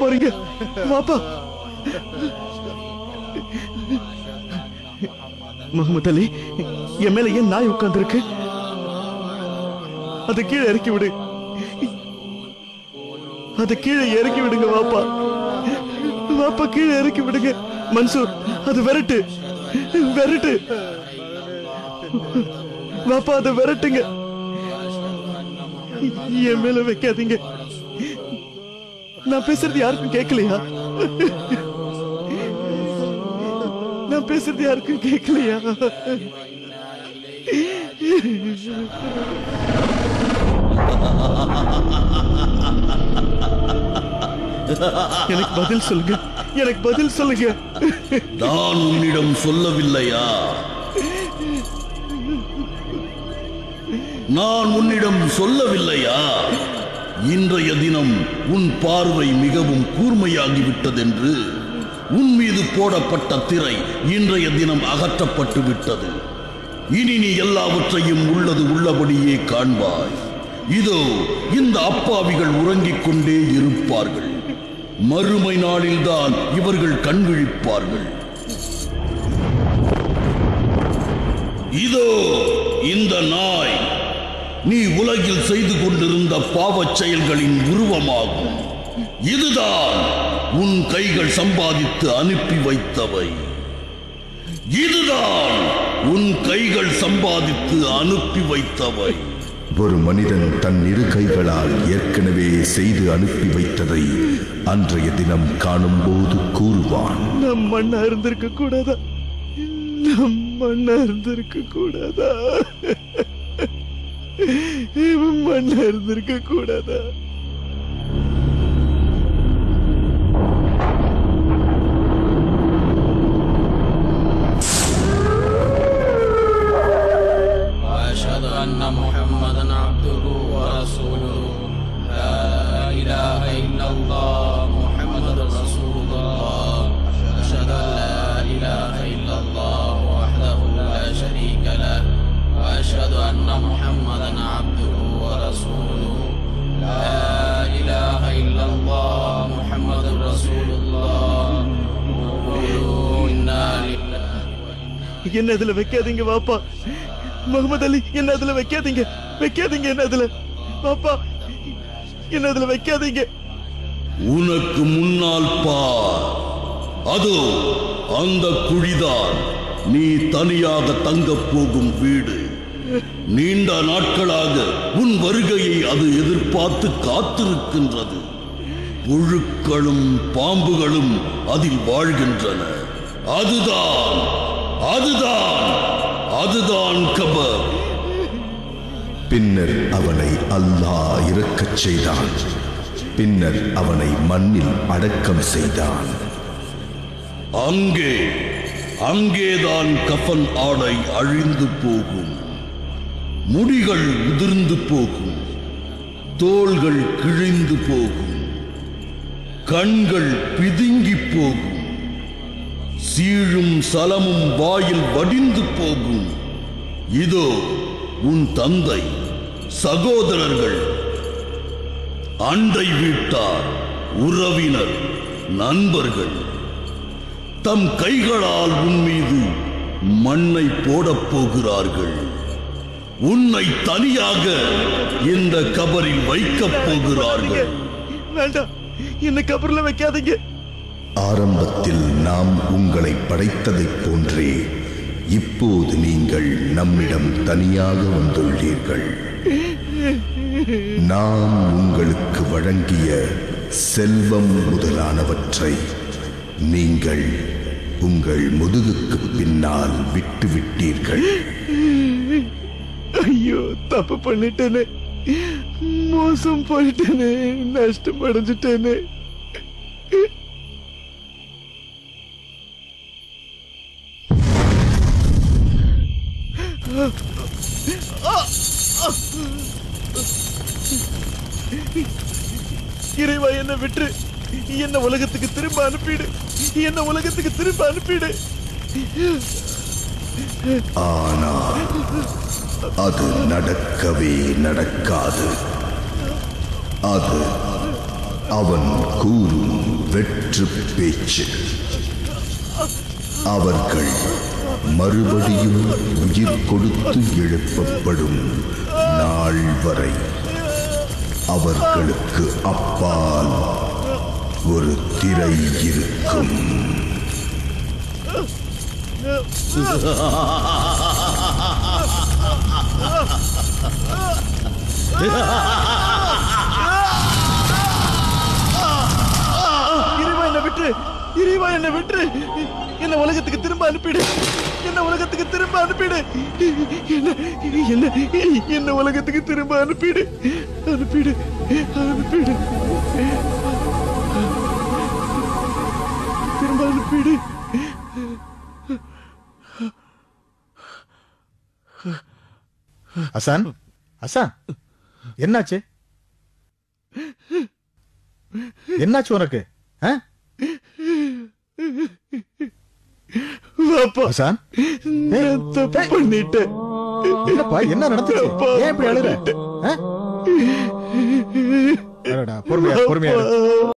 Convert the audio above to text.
போறீங்க. வாப்பா. முகமது அலி என் மேல ஏன் நாய் உட்கார்ந்திருக்கு? அதை கீழே இறக்கி விடு. அது கீழே இறக்கி விடுங்க வாப்பா. வாப்பா கீழே இறக்கி விடுங்க. மன்சூர் அது விரட்டு. விரட்டு. வாப்பா அதை விரட்டுங்க. என் மேல வைக்காதீங்க. நான் பேசுறது யாருக்கும் கேட்கலையா நான் பேசுறது யாருக்கும் கேட்கலையா எனக்கு பதில் சொல்லுங்க. எனக்கு பதில் சொல்லுங்க. நான் உன்னிடம் சொல்லவில்லையா? நான் உன்னிடம் சொல்லவில்லையா? இன்றைய தினம் உன் பார்வை மிகவும் கூர்மையாகிவிட்டதென்று உன் மீது போடப்பட்ட திரை இன்றைய தினம் அகற்றப்பட்டு விட்டது. இனி நீ எல்லாவற்றையும் உள்ளது உள்ளபடியே காண்பாய். இதோ இந்த அப்பாவிகள் உறங்கிக் கொண்டே இருப்பார்கள். மறுமை நாளில்தான் இவர்கள் கண் விழிப்பார்கள் இதோ இந்த நாய் நீ உலகில் செய்து கொண்டிருந்த பாவச் செயல்களின் உருவமாகும். இதுதான் உன் கைகள் சம்பாதித்து அனுப்பி வைத்தவை. இதுதான் உன் கைகள் சம்பாதித்து அனுப்பி வைத்தவை. ஒரு மனிதன் தன் இரு கைகளால் ஏற்கனவே செய்து அனுப்பி வைத்ததை அன்றைய தினம் காணும்போது கூறுவான். நம் மண்ணா இருந்திருக்க கூடாதா நம் மண்ணா இருந்திருக்க கூடாதா இவன் மண்ணா இருந்திருக்க கூடாதா واشهد ان محمدا عبده ورسوله لا اله الا الله என்ன இதுல வைக்காதீங்க வாப்பா. முகமது அலி என்ன அதுல வைக்காதீங்க. வைக்காதீங்க என்ன அதுல பாப்பா என்ன அதுல வைக்காதீங்க. உனக்கு முன்னால் பார். அதோ அந்த குழிதான். நீ தனியாக தங்கப் போகும் வீடு. நீண்ட நாட்களாக உன் வருகையை அது எதிர்பார்த்து காத்திருக்கின்றது. புழுக்களும் பாம்புகளும் அதில் வாழ்கின்றன. அதுதான் அதுதான் அதுதான் கபர். பின்னர் அவனை அல்லாஹ் இறக்கச் செய்தான். பின்னர் அவனை மண்ணில் அடக்கம் செய்தான். அங்கே அங்கேதான் கஃன் ஆடை அழிந்து போகும். முடிகள் உதிர்ந்து போகும். தோள்கள் கிழிந்து போகும். கண்கள் பிதுங்கி போகும். சீழும் சலமும் வாயில் வடிந்து போகும். இதோ உன் தந்தை சகோதரர்கள். அண்டை வீட்டார் உறவினர் நண்பர்கள். தம் கைகளால் உன் மீது மண்ணை போடப் போகிறார்கள். உன்னை தனியாக இந்த கபரில் வைக்கப் போகிறார்கள். வேண்டாம் என்ன கபரில் வைக்காதீங்க. ஆரம்பத்தில் நாம் உங்களை படைத்ததைப் போன்றே இப்போது நீங்கள் நம்மிடம் தனியாக வந்துள்ளீர்கள். நாம் உங்களுக்கு வழங்கிய செல்வம் முதலானவற்றை நீங்கள் உங்கள் முதுகுக்கு பின்னால் விட்டுவிட்டீர்கள். ஐயோ தப்பு பண்ணிட்டேனே. மோசம் போயிட்டேனே. நஷ்டம் அடைஞ்சிட்டேனே. இறைவா என்ன விட்டு என்ன உலகத்துக்கு திரும்ப அனுப்பிடு. என்ன உலகத்துக்கு திரும்ப அனுப்பிடு. ஆனால் அது நடக்கவே நடக்காது. அது அவன் கூறும் வெற்று பேச்சு. அவர்கள் மறுபடியும் உயிர் கொடுத்து எழுப்பப்படும் நாள் வரை அவர்களுக்கு அப்பால் ஒரு திரை இருக்கும். இறைவா என்னை விட்டு இறைவா என்னை விட்டு என்ன உலகத்துக்கு திரும்ப அனுப்பிடு. என்ன உலகத்துக்கு திரும்ப அனுப்பிடு? என்ன என்ன என்ன உலகத்துக்கு திரும்ப அனுப்பிடு? அனுப்பிடு அனுப்பிடு. திரும்ப அனுப்பிடு. அசான் அசான் என்னாச்சு? என்னாச்சு உனக்கு? ஆ? வாப்பா அசான் நான் தப்பு பண்ணிட்டேன். என்னப்பா என்ன நடந்துச்சு? ஏன் இப்படி அழுற? பொறுமையா பொறுமையா.